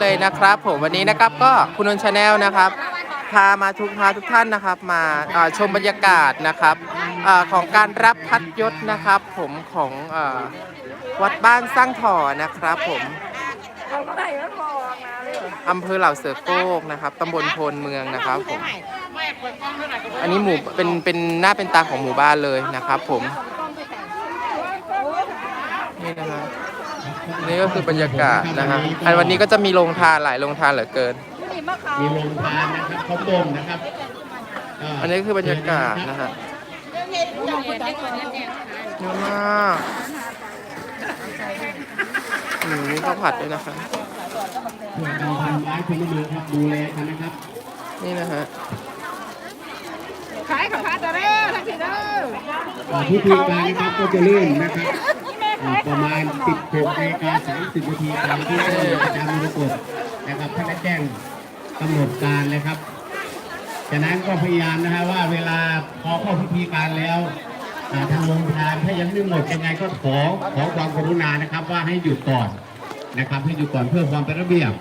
เลยนะครับ ผมวันนี้นะครับก็คุณนนชาแนลนะครับพามาทุกพาทุกท่านนะครับ มาชมบรรยากาศนะครับอของการรับพัดยศนะครับ ผมของออวัดบ้านสร้างถ่อนะครับ ผมอำเภอเหล่าเสือโก้กนะครับตำบลโพนเมืองนะครับผมอันนี้หมู่เป็นเป็นหน้าเป็นตาของหมู่บ้านเลยนะครับ ผมนี่นะครับ นี่ก็คือบรรยากาศนะฮะอันวันนี้ก็จะมีโรงทานหลายโรงทานเหลือเกิน มีโรงทานนะครับข้าวต้มนะครับเอันนี้คือบรรยากาศนะฮะเยอะมากอืมมีข้าวผัดด้วยนะคะเพื่อการทำร้ายคนละเมืองครับดูแลกันนะครับนี่นะฮะขายกับพัดเด้อทั้งทีเด้ออ่าพิธีการนะครับก็จะเริ่มนะครับอ่า ประมาณ 16นาฬิกา30นาทีตามที่ท่านอาจารย์มรกตนะครับท่านได้แจ้งกำหนดการเลยครับจากนั้นก็พยายามนะฮะว่าเวลาพอเข้าพิธีการแล้วอ่าทางโรงทานถ้ายังไม่หมดยังไงก็ขอขอความกรุณานะครับ ว่าให้หยุดก่อนนะครับให้หยุดก่อนเพื่อความเป็นระเบียบ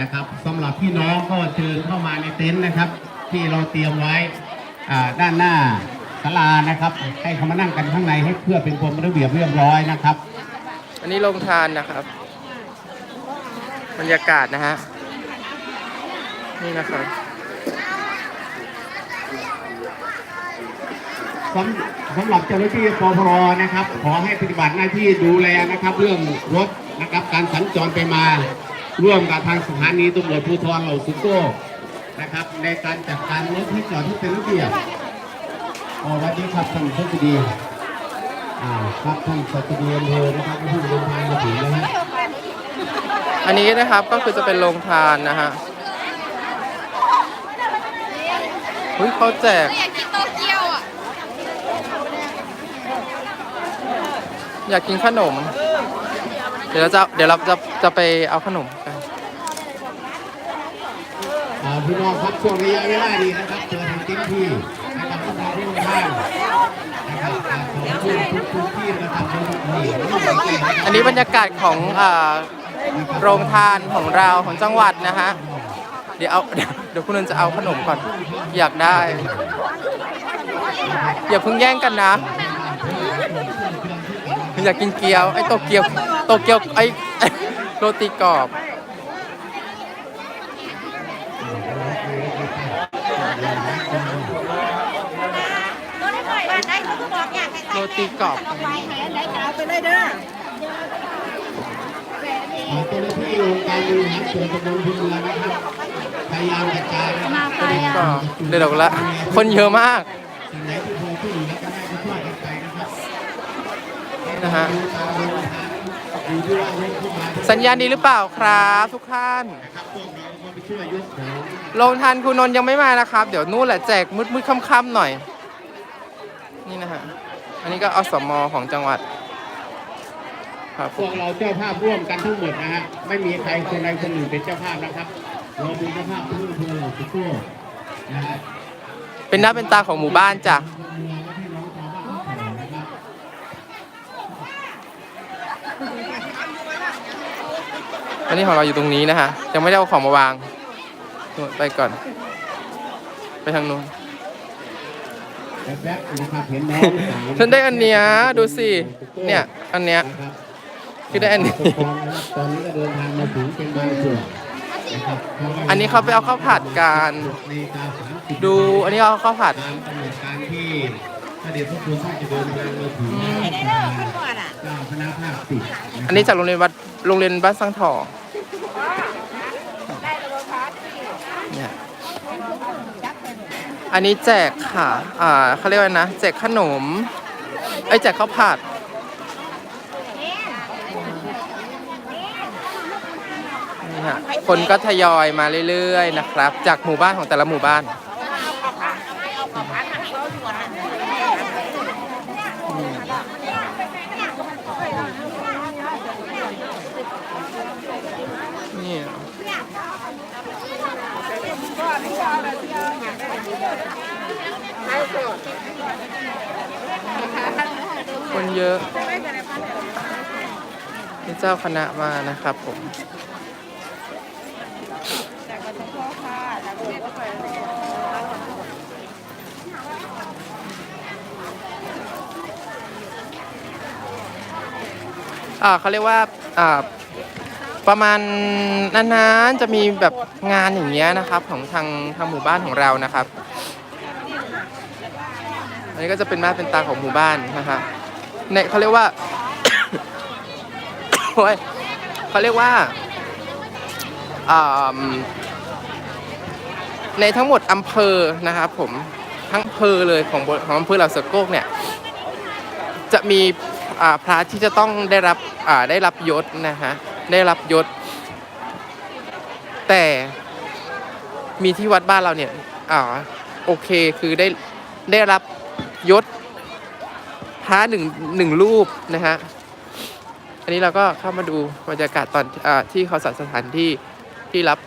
นะครับสำหรับพี่น้องก็เชิญเข้ามาในเต็นท์นะครับ ที่เราเตรียมไว้ด้านหน้า ศาลานะครับ ให้เขามานั่งกันข้างในให้เพื่อเป็นความระเบียบเรียบร้อยนะครับ อันนี้โรงทานนะครับ บรรยากาศนะฮะนี่นะครับสำสำหรับเจ้าหน้าที่ปพรนะครับ ขอให้ปฏิบัติหน้าที่ดูแลนะครับ เรื่องรถนะครับ การสัญจรไปมาร่วมกับทางสถานีตำรวจภูธรเหล่าสุโก้นะครับ ในการจัดการรถที่จอดที่เป็นระเบียบอ๋อ สวัสดีครับท่านผู้ชดีอ่าครับท่านสัตดีอำเภอนะครับที่เดินทางมาถึงแล้วฮะอันนี้นะครับก็คือจะเป็นโรงทานนะฮะอุ้ยเขาแจกอยากกินโตเกียวอะ อยากกินขนม เดี๋ยวเราจะเดี๋ยวเราจะจะไปเอาขนมกันอ่าพี่น้องครับช่วงระยะเวลาดีนะครับเจอทางเต็มที่ ทุกทุกที่นะครับทุกที่อันนี้บรรยากาศของเอ่อโรงทานของเราของจังหวัดนะฮะ เดี๋ยวเอาเดี๋ยวคุณนนจะเอาขนมก่อน อยากได้ อย่าเพิ่งแย่งกันนะ อยากกินเกี๊ยวไอ้โตเกียวโตเกียวไอ้โรตีกรอบ ตัวนี้หน่อยบ้านได้เขาบอกอยากให้ โร ตีกรอบไปไหนไหนกาวไปเลยเด้ออ่าเจ้าหน้าที่องค์การบริหารส่วนตำบลพุนเมือนะครับพยายามกระจายนะครับก็เดี๋ยวเราละ คนเยอะมาก สิ่งไหนที่พอช่วยเหลือกันได้ก็ช่วยกันไปนะครับนะฮะ ดูตามโรงทานดูที่ว่ารถเข้ามาสัญญาณดีหรือเปล่าครับทุกท่าน นะครับพวกเราก็ไปช่วยยกของโรงทานคุณนนท์ยังไม่มานะครับ เดี๋ยวนู่นแหละแจกมืดมืดๆค่ำๆหน่อย นี่นะฮะ อันนี้ก็อสมของจังหวัด ครับพวกเราเจ้าภาพร่วมกันทั้งหมดนะฮะไม่มีใครคนใดคนหนึ่งเป็นเจ้าภาพนะครับ เราเป็นเจ้าภาพทุกเพื่อนเราทุกโก้นะฮะเป็นหน้าเป็นตาของหมู่บ้านจ้ะเมืองและพี่น้องชาวบ้านทุกคนนะครับอันนี้ของเราอยู่ตรงนี้นะฮะยังไม่ได้เอาของมาวางนู่นไปก่อน ไปทางนู้น ฉันได้อันเนี้ยดูสิ เนี่ยอันเนี้ยนะครับคือได้อันนี้ปกครองนะครับตอนนี้ก็เดินทางมาถึงเป็นบางส่วนนะครับพระว่อันนี้เขาไปเอาข้าวผัดกันในกาสามสิบดูอันนี้เอาข้าวผัดตามกำหนดการที่พระเดชพระคุณท่านจะเดินทางมาถึงอืมเจ้าคณะภาคสิบะครับอันนี้จากโรงเรียนวัดโรงเรียนบ้านสังทองเนี่ย อันนี้แจกค่ะ อ่าเขาเรียกว่านะ แจกขนม ไอ้ยแจกข้าวผัด นี่ฮะ คนก็ทยอยมาเรื่อยๆนะครับ จากหมู่บ้านของแต่ละหมู่บ้าน เยอะนี่เจ้าคณะมานะครับผมเขาเรียกว่าอ่าประมาณนานๆจะมีแบบงานอย่างเงี้ยนะครับของทางทางหมู่บ้านของเรานะครับ อันนี้ก็จะเป็นมาเป็นตาของหมู่บ้านนะครับ ในเขาเรียกว่าโอ้ยเขาเรียกว่าในทั้งหมดอำเภอนะครับผมทั้งอำเภอเลยของของอำเภอเหล่าสะโกกเนี่ยจะมีพระที่จะต้องได้รับได้รับยศนะฮะได้รับยศ แต่มีที่วัดบ้านเราเนี่ยอ่าโอเคคือได้ได้รับยศ ระหนึ่งหนึ่งรูปนะฮะ อันนี้เราก็เข้ามาดูบรรยากาศตอนอที่เขาจัดสถานที่ที่รับ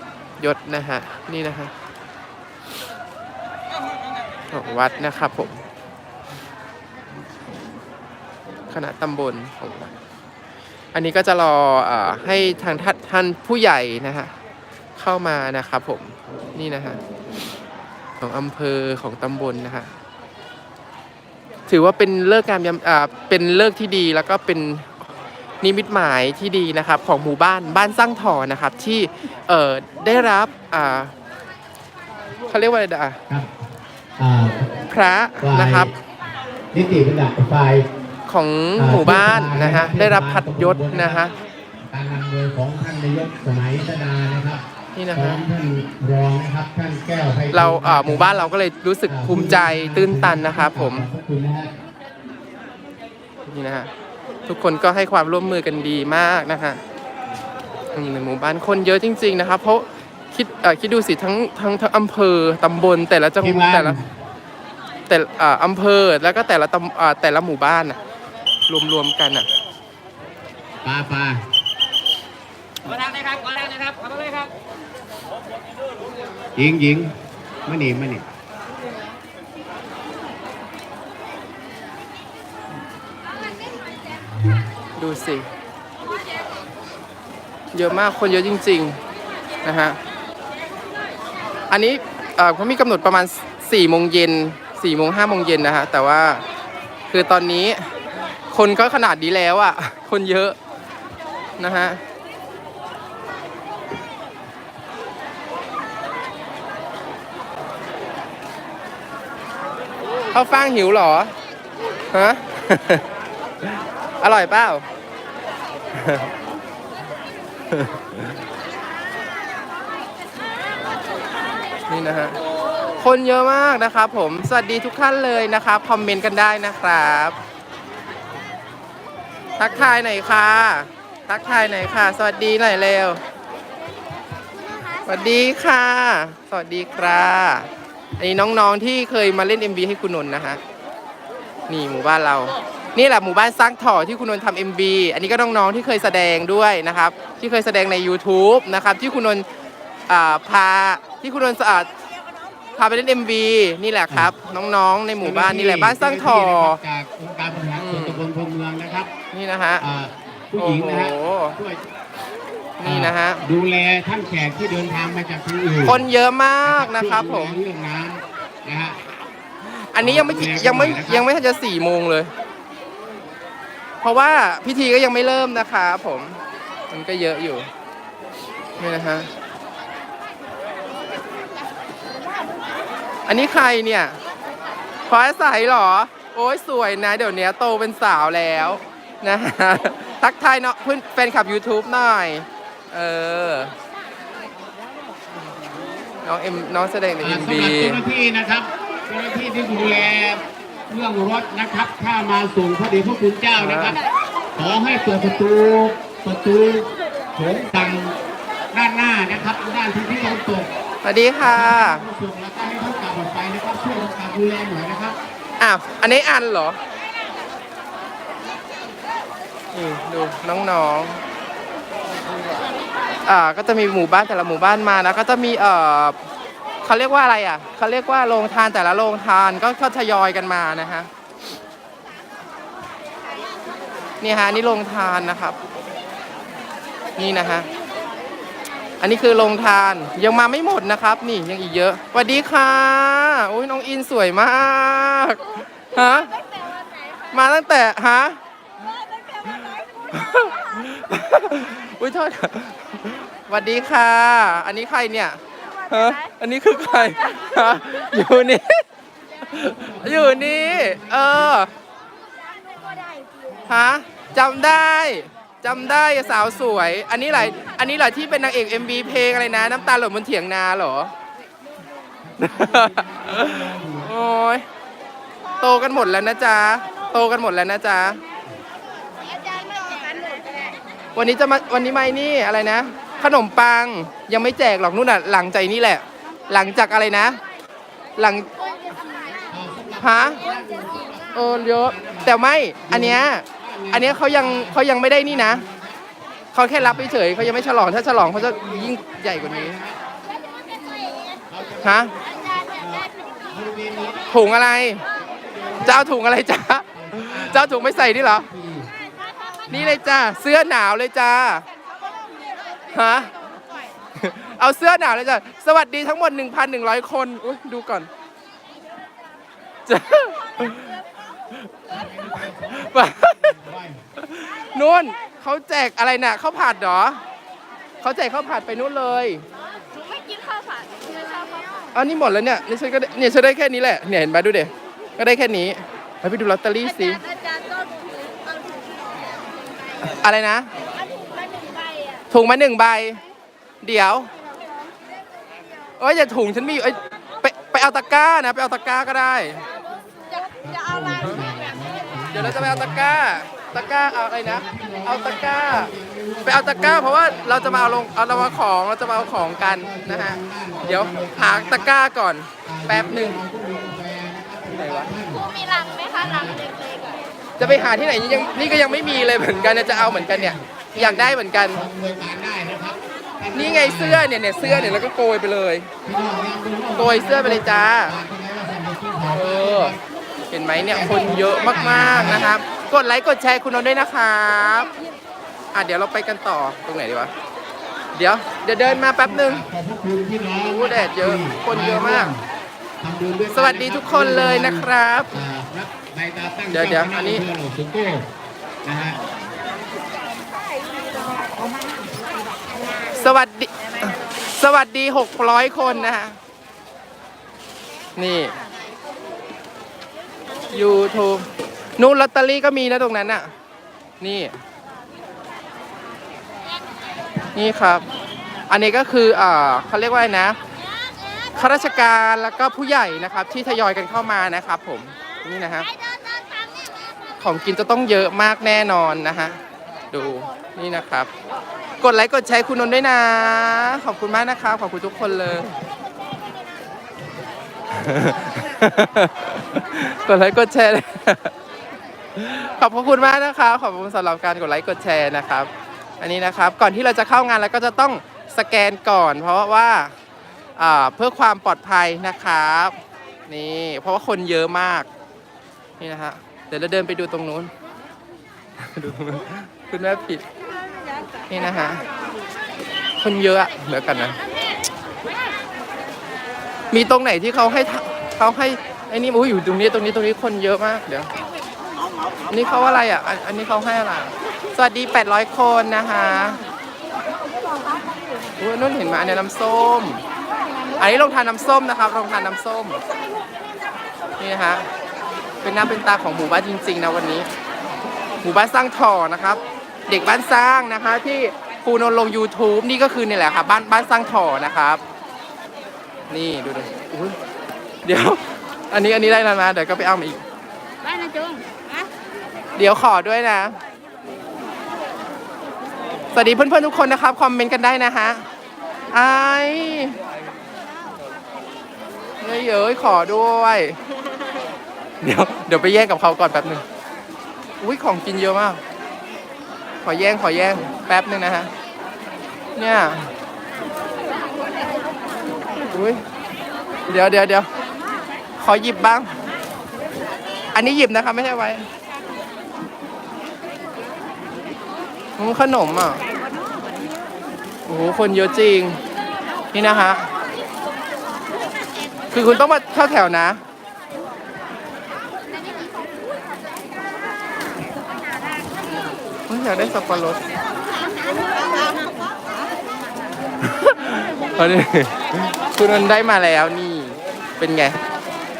ยศนะฮะ นี่นะฮะของวัดนะครับผมคณะตำบลของวัดอันนี้ก็จะรออให้ทางท่านท่านผู้ใหญ่นะฮะเข้ามานะครับผมนี่นะฮะของอำเภอของตำบลนะฮะ ถือว่าเป็นเลิกงามยามอ่าเป็นเลิกที่ดีแล้วก็เป็นนิมิตหมายที่ดีนะครับของหมู่บ้านบ้านสร้างถอนะครับที่เอ่อได้รับอ่าเขาเรียกว่าอะไรอะครับอ่าพระนะครับนิติบัญญัติฝ่ายของหมู่บ้านนะฮะได้รับพัดยศนะฮะ การนำโดยของท่านนายกสมัยธดานะครับ นี่นะพร้อฮะมท่านรองนะครับท่านแก้วไพฑูย์เราเอ่อหมู่บ้านเราก็เลยรู้สึกภูมิใจตื้นตันนะครับผมขอบพระคุณนะฮะนี่นะฮะทุกคนก็ให้ความร่วมมือกันดีมากนะฮะนี่ในหมู่บ้านคนเยอะจริง ๆ นะครับ เพราะคิดเอ่อคิดดูสิทั้งทั้งทั้งอำเภอตำบลแต่ละจังทีมงานแต่ละแต่เอ่ออำเภอแล้วก็แต่ละตำเอ่อแต่ละหมู่บ้านอะรวมๆกันอะปลาปลาขอทางเลยครับขอทางเลยครับขอทางเลยครับ หญิงหญิงมานี่มานี่ดูสิ เยอะมากคนเยอะจริง ๆ นะฮะ อันนี้เขามีกำหนดประมาณ4โมงเย็น4โมง5โมงเย็นนะฮะ แต่ว่าคือตอนนี้คนก็ขนาดนี้แล้วอะ่ะ คนเยอะนะฮะ ข้าวฟ่างหิวเหรอ ฮะ อร่อยเปล่า นี่นะฮะ คนเยอะมากนะครับผม สวัสดีทุกท่านเลยนะครับ คอมเมนต์กันได้นะครับ ทักทายหน่อยค่ะ ทักทายหน่อยค่ะ สวัสดีหน่อยเร็ว สวัสดีค่ะ สวัสดีครับ อันนี้น้องๆที่เคยมาเล่น MV ให้คุณนนท์นะฮะนี่หมู่บ้านเรา นี่แหละหมู่บ้านสร้างถ่อที่คุณนนท์ทำ MV อันนี้ก็น้องๆที่เคยแสดงด้วยนะครับ ที่เคยแสดงใน YouTube นะครับที่คุณนนท์อ่าพาที่คุณนนท์อ่าพาไปเล่น MV นี่แหละครับ น้องๆในหมู่บ้านนี่แหละบ้านสร้างถ่อจากองค์การบริหารส่วนตำบลพรมเมืองนะครับนี่นะฮะ อ่าผู้หญิงนะฮะโอ้โห ช่วย นี่นะฮะ ดูแลท่านแขกที่เดินทางมาจากที่อื่นคนเยอะมากนะครับผมช่วยดูแลเรื่องน้ำนะฮะอันนี้ยังไม่ยังไม่ยังไม่ทันจะสี่โมงเลย เพราะว่าพิธีก็ยังไม่เริ่มนะคะผม มันก็เยอะอยู่นี่นะฮะอันนี้ใครเนี่ยพลอยใสเหรอ โอ้ยสวยนะ เดี๋ยวนี้โตเป็นสาวแล้วนะฮะทักทายเนาะเพื่อนแฟนคลับ YouTube หน่อย เออ น้องเอ็มน้องแสดงในอ่าเอ็มสำหบีรับเจ้าหน้าที่นะครับเจ้าหน้าที่ที่ดูแลเรื่องรถนะครับ ถ้ามาส่งพระเดชพระคุณเจ้านะครับ ขอให้เปิดประตูประตูโถงดังด้านหน้านะครับด้านที่ที่เราตกสวัสดีค่ะส่งแล้วก็ให้เขากลับออกไปนะครับช่วยกำกับดูแลหน่อยนะครับอ้าวอันนี้อันเหรอนี่ดูน้องๆ อ่าก็จะมีหมู่บ้านแต่ละหมู่บ้านมานะก็จะมีเอ่อเขาเรียกว่าอะไรอะเขาเรียกว่าโรงทานแต่ละโรงทานก็ก็ทยอยกันมานะฮะนี่ฮะนี่โรงทานนะครับ นี่นะฮะอันนี้คือโรงทานยังมาไม่หมดนะครับ นี่ยังอีกเยอะสวัสดีค่ะโอ้ยน้องอินสวยมากฮะมาตั้งแต่ฮะ อุ้ยโทษสวัสดีค่ะ อันนี้ใครเนี่ยฮะอันนี้คือใครฮะอยู่นี่ อยู่นี่ เออ ฮะจำได้จำได้สาวสวย อันนี้หละอันนี้หละที่เป็นนางเอก MV เพลงอะไรนะ น้ำตาหล่นบนเถียงนาเหรอ โอ้ยโตกันหมดแล้วนะจ๊ะ โตกันหมดแล้วนะจ๊ะ วันนี้จะมาวันนี้ไม่นี่อะไรนะ ขนมปังยังไม่แจกหรอกนู่นน่ะ หลังใจนี่แหละ หลังจากอะไรนะ หลังฮะเออเยอะแต่ไม่อันเนี้ยอันเนี้ยเขายังเขายังไม่ได้นี่นะเขาแค่รับเฉยเขายังไม่ฉลองถ้าฉลองเขาจะยิ่งใหญ่กว่านี้ฮะถุงอะไร เจะเอาถุงอะไรจ้าจะเอาถุงไม่ใส่นี่เหรอ นี่เลยจ้าเสื้อหนาวเลยจ้าฮะเอาเสื้อหนาวเลยจ้าสวัสดีทั้งหมด 1,100 คนอุ๊ยดูก่อนจ้านู่นเขาแจกอะไรน่ะข้าวผัดเหรอเขาแจกข้าวผัดไปนู่นเลยไม่กินข้าวผัดไม่ชอบข้าวผัดอันนี้หมดแล้วเนี่ยนี่ฉันก็ได้เนี่ยฉันได้แค่นี้แหละเนี่ยเห็นไหมดูเด็ก็ได้แค่นี้ไปไปดูลอตเตอรี่สิ อาจารย์ก็เอาถุง อะไรนะ ถุงมาหนึ่งใบ เดี๋ยวเอ้ยอย่าถุงฉันมีเอ้ยไปไปเอาตะกร้านะ ไปเอาตะกร้าก็ได้ จะเอาลายเดี๋ยวเราจะไปเอาตะกร้า ตะกร้าเอาอะไรนะ เอาตะกร้า ไปเอาตะกร้า เพราะว่าเราจะมาเอาลงเอาเรามาของเราจะมาเอาของกันนะฮะ เดี๋ยวหาตะกร้าก่อน แป๊บหนึ่งไหนวะ ครูมีรังไหมคะรังเล็ก จะไปหาที่ไหนยังนี่ก็ยังไม่มีเลยเหมือนกันนะจะเอาเหมือนกันเนี่ยอยากได้เหมือนกัน นี่ไงเสื้อเนี่ยเนี่ยเสื้อเนี่ยแล้วก็โกยไปเลยโกยเสื้อไปเลยจ้าเออเห็นไหมเนี่ยคนเยอะมากๆนะครับ กดไลค์กดแชร์คุณนนท์ด้วยนะครับอะเดี๋ยวเราไปกันต่อตรงไหนดีวะเดี๋ยวเดี๋ยวเดินมาแป๊บหนึ่งร้องโอ้แดดเยอะคนเยอะมาก สวัสดีทุกคนเลยนะครับ ตาตั้งเดี๋ยวเดี๋ยวอันนี้เพื่อหลวงสุโก้นะฮะสวัสดี สวัสดีหกร้อยคนนะฮะนี่ YouTube นู่นลอตเตอรี่ก็มีนะตรงนั้นน่ะ นี่ นี่ครับ อันนี้ก็คืออ่าเขาเรียกว่าอะไรนะข้าราชการแล้วก็ผู้ใหญ่นะครับ ที่ทยอยกันเข้ามานะครับผม นี่นะฮะ ของกินจะต้องเยอะมากแน่นอนนะฮะ ดูนี่นะครับ กดไลค์กดแชร์คุณนนท์ด้วยนะ ขอบคุณมากนะครับ ขอบคุณทุกคนเลย กดไลค์กดแชร์เลยขอบพระคุณมากนะครับ ขอบคุณสำหรับการกดไลค์กดแชร์นะครับ อันนี้นะครับ ก่อนที่เราจะเข้างานเราก็จะต้องสแกนก่อน เพราะว่าเพื่อความปลอดภัยนะครับ นี่ เพราะว่าคนเยอะมาก นี่นะฮะ ดี๋ยวเราเดินไปดูตรงนู้น ดูตรงนู้นคุณแม่ผิด นี่นะฮะ คนเยอะอะเหลือกันนะ มีตรงไหนที่เขาให้เขาให้ไอ้นี่อุ้ยอยู่ตรงนี้ตรงนี้ตรงนี้คนเยอะมาก เดี๋ยวอันนี้เขาอะไรอะ อันนี้เขาให้อะไร สวัสดี 800 คนนะคะอุ้ยนุ่นเห็นไหมอันนี้น้ำส้ม อันนี้ลงทานน้ำส้มนะครับลงทานน้ำส้ม นี่นะฮะ เป็นหน้าเป็นตาของหมู่บ้านจริงๆนะวันนี้ หมู่บ้านสร้างถ่อนะครับ เด็กบ้านสร้างนะคะ ที่ครูนนท์ลง YouTube นี่ก็คือนี่แหละครับบ้านบ้านสร้างถ่อนะครับ นี่ดูดูอุ๊ยเดี๋ยว อันนี้อันนี้ได้แล้วนะเดี๋ยวก็ไปเอามาอีกไปนะจุงนะเดี๋ยวขอด้วยนะ สวัสดีเพื่อนๆทุกคนนะครับ คอมเมนต์กันได้นะฮะไอเฮ้ยเอ้ยขอด้วย เดี๋ยวเดี๋ยวไปแย่งกับเขาก่อนแป๊บหนึ่งอุ้ยของกินเยอะมาก ขอแย่งขอแย่งแป๊บหนึ่งนะฮะ เนี่ย อุ้ยเดี๋ยวเดี๋ยวเดี๋ยวขอหยิบบ้าง อันนี้หยิบนะครับไม่ใช่ไว้อืมขนมอะ โอ้โห คนเยอะจริง นี่นะฮะ คือคุณต้องมาเข้าแถวนะ อุ๊ยอยากได้สับปะรดเอาดิคุณนนท์ได้มาแล้วนี่ เป็นไง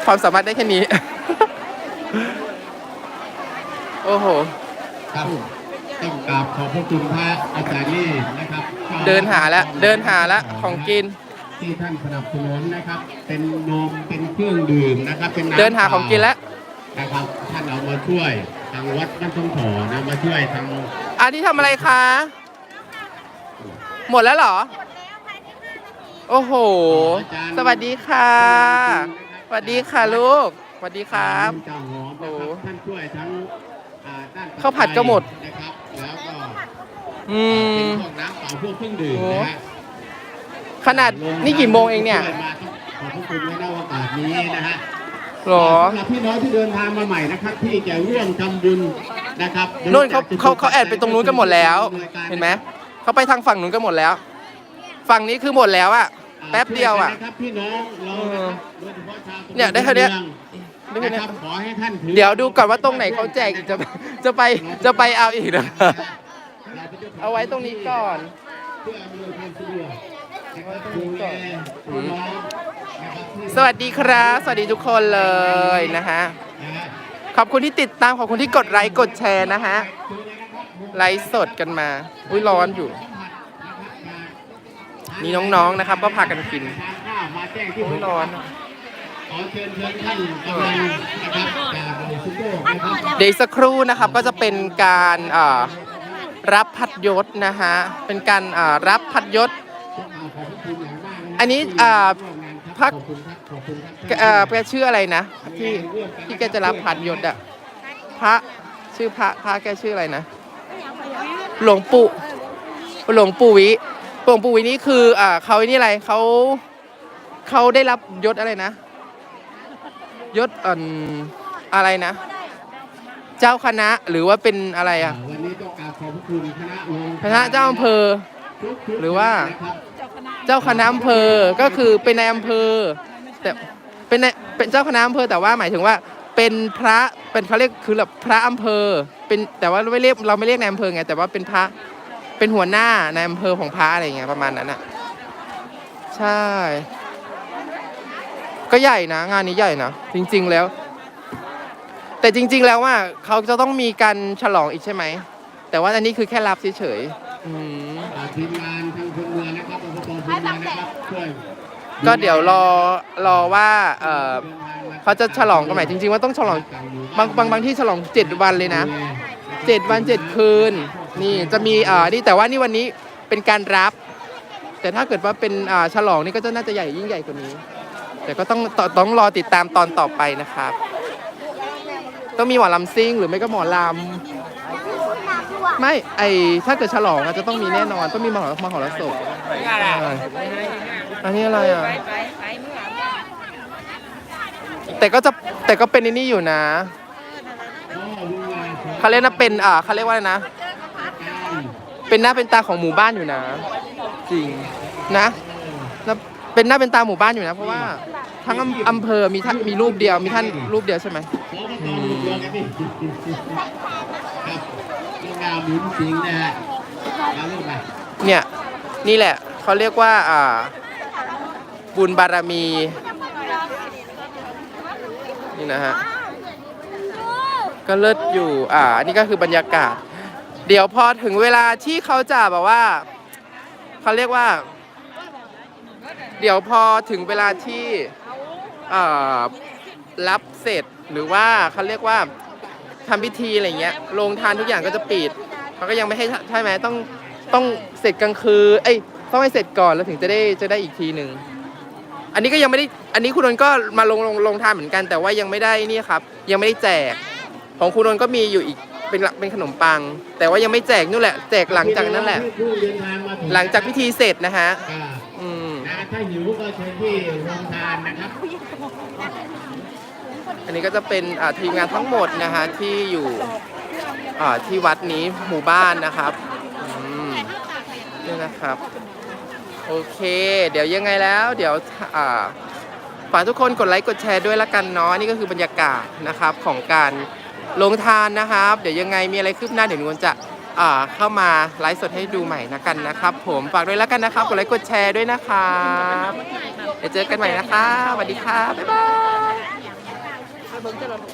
ความสามารถได้แค่นี้ โอ้โห ครับต้องกราบขอบพระคุณพระอาจารย์นี่นะครับเดินหาแล้วเดินหาแล้วของกิน ที่ท่านสนับสนุนนะครับ เป็นนมเป็นเครื่องดื่มนะครับ เป็นำเดินหาของกินแล้วนะครับท่านเอามาช่วยทาง วัดบ้านทุ่งถอนะมาช่วยทางอันนี้ทำอะไรคะ หมดแล้วเหรอ โอ้โห สวัสดีค่ะ สวัสดีค่ะลูก สวัสดีครับเจ้าหอมโอ้นะครับท่านช่วยทั้งอ่าด้านข้าวผัดก็หมด นะครับแล้วก็อืมเป็นพวกน้ำเปล่าพวกเครื่องดื่มนะฮะ ขนาดนี่กี่โมงเองเนี่ยช่วมาขอบพระคุณในโอกาสนี้นะฮะ หรอสำหรับพี่น้องที่เดินทางมาใหม่นะครับ ที่จะร่วมทำบุญนะครับนู่นเขาเขาเขาแอดไปตรงนู้นกันหมดแล้ว เห็นไหมเขาไปทางฝั่งนู้นกันหมดแล้ว ฝั่งนี้คือหมดแล้วอะแป๊บเดียวอะช่นกันนะครับพี่น้องเรานะครับโดยเฉพาะชาวตำบลเนี่ยได้แค่เนี้ยมืองนะครับขอให้ท่านถือเดี๋ยวดูก่อนว่าตรงไหนเขาแจกอีกจะจะไปจะไปเอาอีกนะ เอาไว้ตรงนี้ก่อน เพื่ออำนวยความสะดวกนะครับดูแลพี่น้องนะครับที่ สวัสดีครับ สวัสดีทุกคนเลยนะฮะ ขอบคุณที่ติดตาม ขอบคุณที่กดไลค์ กดแชร์นะฮะ ไลฟ์สดกันมา อุ้ยร้อนอยู่ นี่น้องๆ นะครับ ก็พากันกินอุ้ยร้อน เดี๋ยวสักครู่นะครับ ก็จะเป็นการอ่ารับพัดยศนะฮะ เป็นการอ่ารับพัดยศ อันนี้ อ่าพักเอ่อแกชื่ออะไรนะที่ที่แกจะรับพัดยศอะพระชื่อพระพระแกชื่ออะไรนะ หลวงปู่หลวงปู่วิหลวงปู่วินี่คืออ่าเขาไอ้นี่อะไรเขาเขาได้รับยศอะไรนะ ยศอ่อนอะไรนะ เจ้าคณะหรือว่าเป็นอะไรอะวันนี้ต้องกราบขอบพระคุณคณะวงคณะเจ้าอำเภอ ทุกๆหรือว่านะครับ เจ้าคณะอำเภอก็คือเป็นในอำเภอแต่เป็นในเป็นเจ้าคณะอำเภอแต่ว่าหมายถึงว่าเป็นพระเป็นเขาเรียกคือแบบพระอำเภอ เป็นแต่ว่าไม่เรียกเราไม่เรียกในอำเภอไงแต่ว่าเป็นพระเป็นหัวหน้าในอำเภอของพระอะไรเงี้ยประมาณนั้นอะใช่ ก็ใหญ่นะ งานนี้ใหญ่นะจริง ๆแล้ว แต่จริง ๆ แล้วว่าเขาจะต้องมีการฉลองอีกใช่ไหมแต่ว่าอันนี้คือแค่รับเฉยๆอืมอ่าทีมงานทางคน ก็เดี๋ยวรอรอว่าเออเขาจะฉลองกันไหมจริง ๆ ว่าต้องฉลองบางบางบางที่ฉลองเจ็ดวันเลยนะเจ็ดวันเจ็ดคืน นี่จะมีเอ่อนี่แต่ว่านี่วันนี้เป็นการรับ แต่ถ้าเกิดว่าเป็นอ่าฉลองนี่ก็จะน่าจะใหญ่ยิ่งใหญ่กว่านี้ แต่ก็ต้องตต้องรอติดตามตอนต่อไปนะครับ ต้องมีหมอลำซิ่งหรือไม่ก็หมอลำ ไม่ไอถ้าเกิดฉลองอาจจะต้องมีแน่นอนต้องมีมหรมหรสพใช่อันนี้อะไรอะแต่ก็จะแต่ก็เป็นไอ้นี่อยู่นะเขาเรียกนะเป็นอ่าเขาเรียกว่าอะไรนะ เป็นหน้าเป็นตาของหมู่บ้านอยู่นะ จริงนะแล้วเป็นหน้าเป็นตาหมู่บ้านอยู่นะ เพราะว่าทั้งอำอำเภอมีท่านมีรูปเดียวมีท่านรูปเดียวใช่ไหมอืมครับงาม หมุนสิงนะฮะเอาเรื่องมาเนี่ยนี่แหละเขาเรียกว่าอ่าบุญบารมีนี่นะฮะก็เลิศอยู่อ่าอันนี้ก็คือบรรยากาศ เดี๋ยวพอถึงเวลาที่เขาจะแบบว่าเขาเรียกว่า เดี๋ยวพอถึงเวลาที่อ่อรับเสร็จหรือว่าเขาเรียกว่าทำพิธีอะไรเงี้ยโรงทานทุกอย่างก็จะปิด เขาก็ยังไม่ให้ใช่ไหมต้องต้องเสร็จกลางคืนเอ้ยต้องให้เสร็จก่อนแล้วถึงจะได้จะได้อีกทีหนึ่งอันนี้ก็ยังไม่ได้อันนี้คุณนนท์ก็มาลงลงลงทานเหมือนกัน แต่ว่ายังไม่ได้นี่ครับ ยังไม่ได้แจก ของคุณนนท์ก็มีอยู่อีกเป็นหลักเป็นขนมปัง แต่ว่ายังไม่แจกนู่นแหละ แจกหลังจากนั้นแหละ ผู้เดินทางมาถึหลังจากพิธีเสร็จนะฮะอ่าอืม นะถ้าหิวก็เชิญที่โรงทานนะครับ อันนี้ก็จะเป็นอ่าทีมงานทั้งหมดนะฮะที่อยู่ อ่าที่วัดนี้หมู่บ้านนะครับอืมนี่นะครับ โอเค เดี๋ยวยังไงแล้ว เดี๋ยวอ่าฝากทุกคนกดไลค์กดแชร์ด้วยละกันเนาะนี่ก็คือบรรยากาศนะครับของการลงทานนะครับ เดี๋ยวยังไงมีอะไรคืบหน้าเดี๋ยวหนูจะอ่าเข้ามาไลฟ์สดให้ดูใหม่นะกันนะครับ ผมฝากด้วยล้วกันนะครับกดไลค์กดแชร์ด้วยนะครับเดี๋ยวเจอกันใหม่นะคะสวัสดีครับบ๊ายบาย